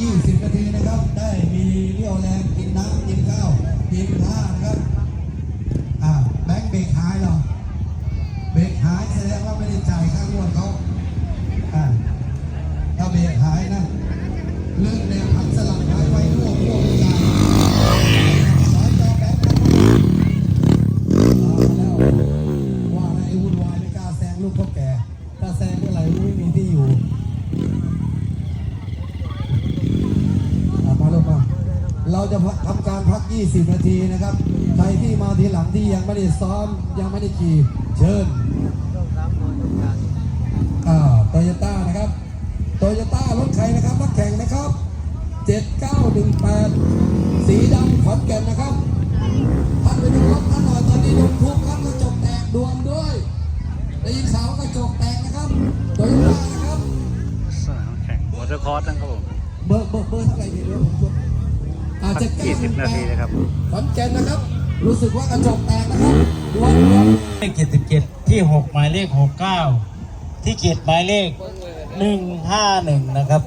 20 นาทีนะครับ ได้มีเรี่ยวแรงกินน้ำกินข้าวกินผ้านะครับ เราจะพักทำการพัก 20 นาทีนะครับ ใครที่มาทีหลังที่ยังไม่ได้ซ้อมยังไม่ได้ขี่เชิญอ่าโตโยต้านะครับโตโยต้ารถใครนะครับนักแข่งนะครับ 7918 สีดำขอนแก่นนะครับท่านไปดูรถท่านหน่อยตอนนี้โดนทุบครับกระจกแตกด่วนด้วยได้ยินข่าวว่ากระจกแตกนะครับโตโยต้านะครับสนามแข่งวอเตอร์คอร์สนะครับผมเบอร์เบอร์เบอร์เท่าไหร่ดีเดี๋ยวผมจด อาจจะยี่สิบนาทีนะครับขอนแก่นนะครับ รู้สึกว่ากระจกแตกนะครับดวนดวนเลขเจ็ดสิบเจ็ดที่หกหมายเลขหกเก้าที่เจ็ดหมายเลขหนึ่งห้าหนึ่งนะครับ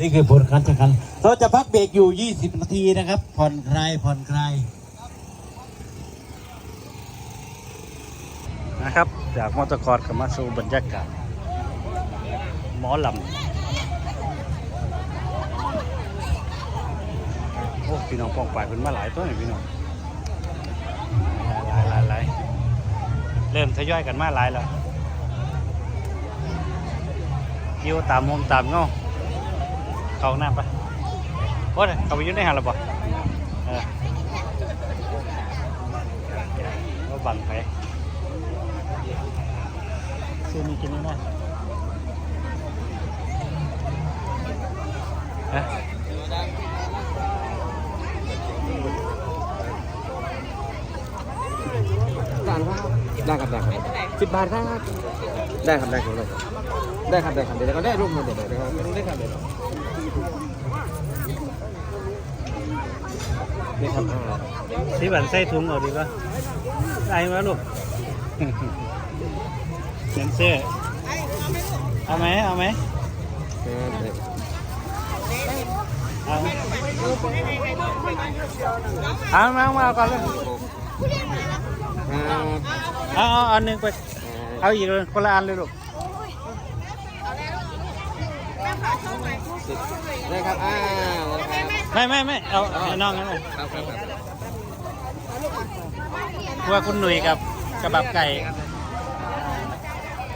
นี่คือผลการแข่งขันเราจะพักเบรกอยู่ยี่สิบนาทีนะครับ ผ่อนคลายผ่อนคลายนะครับ จากมอเตอร์คอร์สกับมาสู่บรรยากาศหมอลำ อ้พี่น้องปองป่ายเป็นมาหลายตัวนี่พี่น้องหลายหลายหลายเริ่มทยอยกันมาหลายแล้วยิวตามมุมตามเงาเข้าหน้ำปะโอ้ยเขาไปอยืนในหันหรือเปล่าเออก็บังไปซื้อมีกินนี่นะเอ๊ะ จานครับ ได้ครับได้ครับสิบบาทครับได้ครับได้ครับได้ครับได้ครับเดี๋ยวก็ได้รูปมาเดี๋ยวเดี๋ยวได้ครับเดี๋ยวนี่ครับสีบันใส่ถุงเอาดีป่ะได้ไหมลูกเซนเซอร์เอาไหมเอาไหมเอาเอามาเอามาก่อนเลยครับ เอาเอาอันหนึ่งไป เอาอีกเลยคนละอันเลยลูกได้ครับอ่าไม่ไม่ไม่เอาให้น้องกันเลยครับครับครับกลัวคุณหนุ่ยกับกระบับไก่ ครับ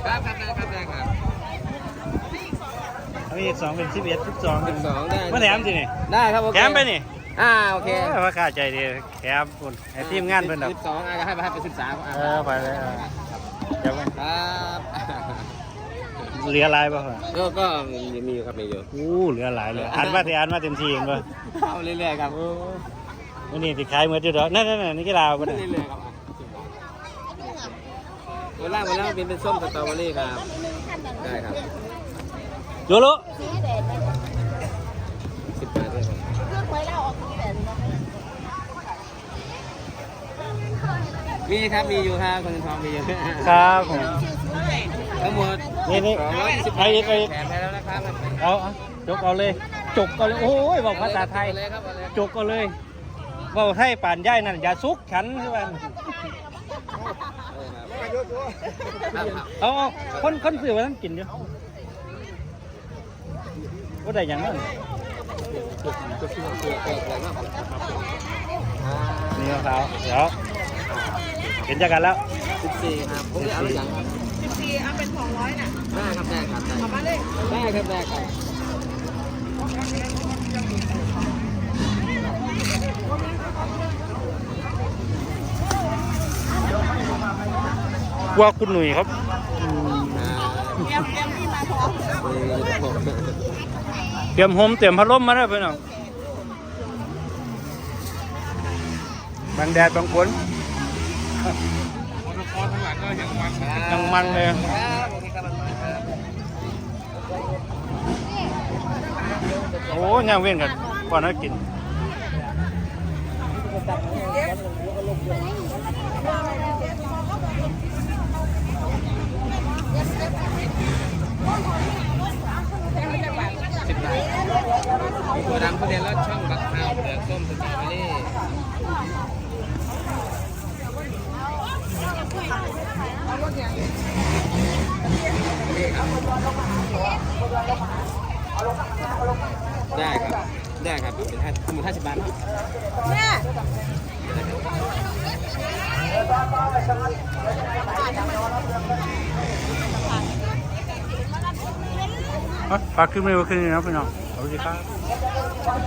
ครับได้ครับได้ครับเอาอีกสองเป็นสิบเอ็ดสิบสองสิบสองได้มาแถมสินี่ได้ครับโอเคแถมไปนี่ อ่าโอเคโอ้ยว่าค่าใจดีแถมคุณไอ้ทีมงานเพิ่นดอกสิบสองอะให้ไปให้ไปสิบสามอะเออไปเลยเออเดี๋ยวมันครับเหลือหลายป่ะพ่อก็ก็มีอยู่ครับมีอยู่อู้เหลือหลายเลยอ่านมาสิอ่านมาเต็มที่เห็นป่ะเอาเรื่อยๆครับวันนี้ติขายเหมือนจุดดอกนั่นนั่นนั่นนี่กีฬาป่ะเนี่ยเรื่อยๆครับวันแรกวันแรกเป็นเป็นส้มสตรอเบอรี่ครับได้ครับโยโล สิบบาทด้วยครับ มีครับมีอยู่ครับคนทองมีอยู่ครับผมทั้งหมดนี่นี่สองร้อยยี่สิบเอาอีกเอาอีกแถมไปแล้วนะครับเอาเอาจกเอาเลยจกเอาเลยโอ้ยบอกภาษาไทยเอเลยครับเอาเลยจกเอาเลยบอกให้ป่านย่ายนั่นอย่าซุกฉันใช่ไหมครับครับเอาเอาคนคนสื่อว่าท่านกินอยู่ว่าได้หยังนั่นจะซื้อเกลือเกลืออะไรบ้างนี่มะพร้าวเดี๋ยว เห็นจากกันแล้วสิบสี่ครับผมจะเอาหรือยังครับสิบสี่เอาเป็นสองร้อยน่ะได้ครับได้ครับได้มาเลยได้ครับได้ครับว่าคุณหนุ่ยครับเตรียมโฮมเตรียมพัดลมมาแล้วเพื่อนบางแดดบางฝน มอ้ยังมันเลยโอ้ยย่งเว้นกันก่อนน่ากินตัวดังประเด็นแล้วช่องบักฮาวเดือดส้มสตรอเบอรี่ ได้ครับ ได้ครับเป็นห้าทั้งหมดห้าสิบบาทเนาะฝากขึ้นไม่ว่าขึ้นนี่นะพี่น้องสวัสดีครับ